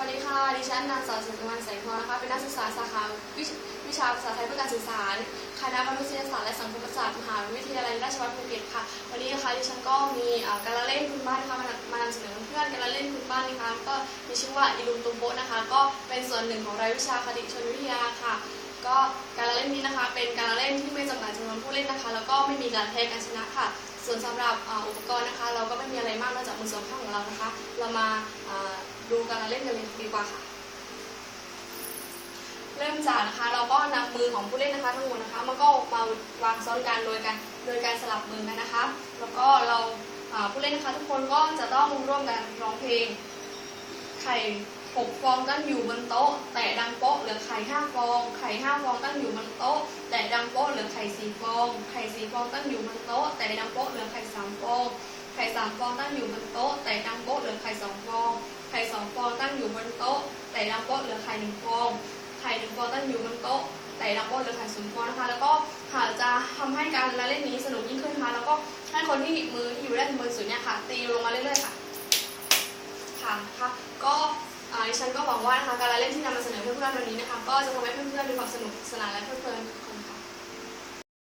วัสดีค่ะ ดิฉันนางสาวสุนทรแสงทองนะคะ เป็นนักศึกษาสาขาวิชวิชาภาษาไทยเพื่อการสื่อสาร คณะมนุษยศาสตร์และสังคมศาสตร์มหาวิทยาลัยราชภัฏภูเก็ตค่ะ วันนี้นะคะดิฉันก็มีการละเล่นพื้นบ้านนะคะมามานำเสนอเพื่อนการละเล่นพื้นบ้านนะคะ ก็มีชื่อว่าอีลุมตุมโปะนะคะ ก็เป็นส่วนหนึ่งของรายวิชาคติชนวิทยาค่ะ ก็การละเล่นนี้นะคะ เป็นการละเล่นที่ไม่จำกัดจำนวนผู้เล่นนะคะ แล้วก็ไม่มีการแพ้การชนะค่ะ ส่วนสำหรับอุปกรณ์นะคะ เราก็ไม่มีอะไรมากนอกจากมือสองข้างของเรานะคะ เรามา ดูการเล่นกันเลยดีกว่าค่ะ เริ่มจากนะคะ เราก็นำมือของผู้เล่นนะคะทั้งหมดนะคะมันก็มาวางซ้อนกันโดยการโดยการสลับมือกันนะคะ แล้วก็เราผู้เล่นนะคะทุกคนก็จะต้องร่วมกันร้องเพลง ไข่หกฟองตั้งอยู่บนโต๊ะ แต่ดังโป๊ะเหลือไข่ห้าฟอง ไข่ห้าฟองตั้งอยู่บนโต๊ะ แต่ดังโป๊ะเหลือไข่สี่ฟอง ไข่สี่ฟองตั้งอยู่บนโต๊ะ แต่ดังโป๊ะเหลือไข่สามฟอง ไข่สามฟองตั้งอยู่บนโต๊ะ แต่ดังโป๊ะเหลือไข่สองฟอง อยู่บนโต๊ะ แต่ดังโป๊ะเหลือไข่หนึ่งฟอง ไข่หนึ่งฟองตั้งอยู่บนโต๊ะ แต่ดังโป๊ะเหลือไข่ศูนย์ฟองนะคะ แล้วก็หากจะทำให้การละเล่นนี้สนุกยิ่งขึ้นนะคะ แล้วก็ให้คนที่มือที่อยู่ด้านบนสุดเนี่ยค่ะ ตีลงมาเรื่อยๆค่ะ ค่ะนะคะก็อ่าดิฉันก็หวังว่านะคะการละเล่นที่นำมาเสนอเพื่อนๆวันนี้นะคะ ก็จะทำให้เพื่อนๆมีความสนุกสนานและเพลิดเพลิน